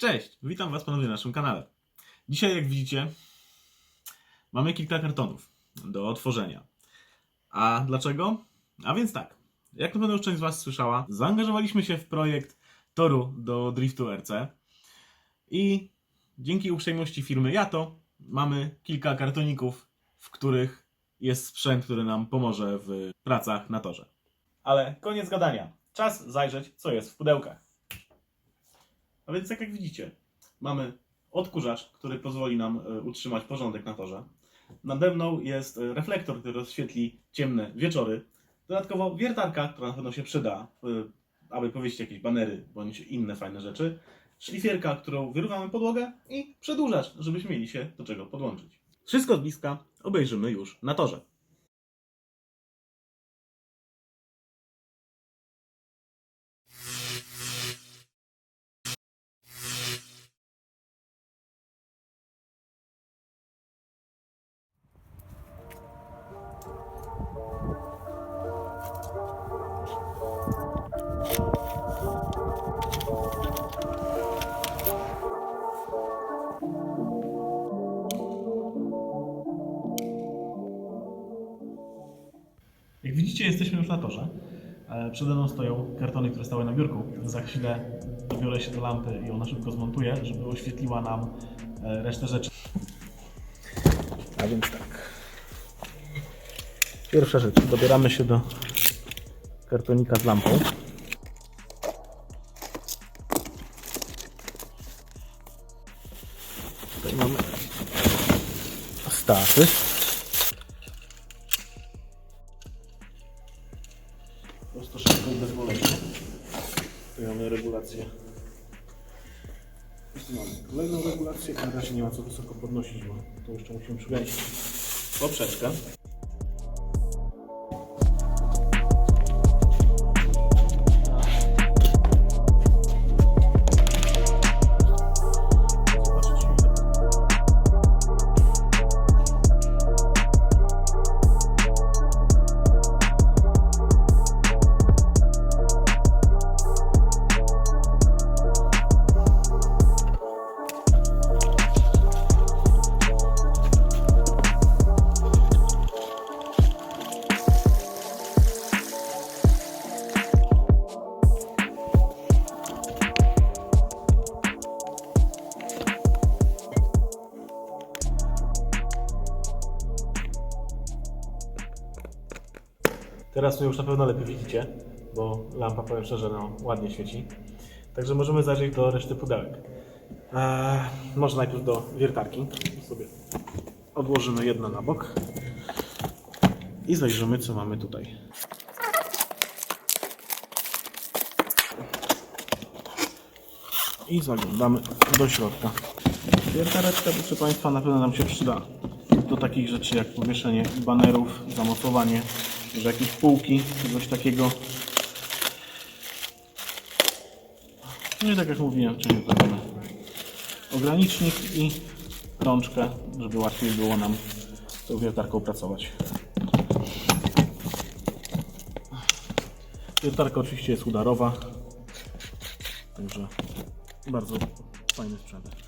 Cześć, witam Was ponownie na naszym kanale. Dzisiaj, jak widzicie, mamy kilka kartonów do otworzenia. A dlaczego? A więc tak, jak na pewno już część z Was słyszała, zaangażowaliśmy się w projekt toru do driftu RC i dzięki uprzejmości firmy Jato mamy kilka kartoników, w których jest sprzęt, który nam pomoże w pracach na torze. Ale koniec gadania. Czas zajrzeć, co jest w pudełkach. A więc tak jak widzicie, mamy odkurzacz, który pozwoli nam e, utrzymać porządek na torze. Nade mną jest e, reflektor, który rozświetli ciemne wieczory. Dodatkowo wiertarka, która na pewno się przyda, e, aby powiesić jakieś banery bądź inne fajne rzeczy. Szlifierka, którą wyruchamy podłogę i przedłużacz, żebyśmy mieli się do czego podłączyć. Wszystko z bliska obejrzymy już na torze. Jak widzicie, jesteśmy już na torze. E, Przede mną stoją kartony, które stały na biurku. Za chwilę dobiorę się do lampy i ona szybko zmontuje, żeby oświetliła nam e, resztę rzeczy. A więc tak. Pierwsza rzecz. Dobieramy się do kartonika z lampą. Tutaj mamy stafy. Mamy kolejną regulację, na razie nie ma co wysoko podnosić, bo to jeszcze musimy przykręcić poprzeczkę. Teraz już na pewno lepiej widzicie, bo lampa, powiem szczerze, no, ładnie świeci. Także możemy zajrzeć do reszty pudełek. Eee, może najpierw do wiertarki. Sobie odłożymy jedno na bok. I zajrzymy, co mamy tutaj. I zaglądamy do środka. Wiertareczka, proszę Państwa, na pewno nam się przyda do takich rzeczy jak powieszenie banerów, zamocowanie, może jakieś półki, czegoś takiego. No i tak jak mówiłem to mamy ogranicznik i rączkę, żeby łatwiej było nam z tą wiertarką pracować. Wiertarka oczywiście jest udarowa, także bardzo fajny sprzęt.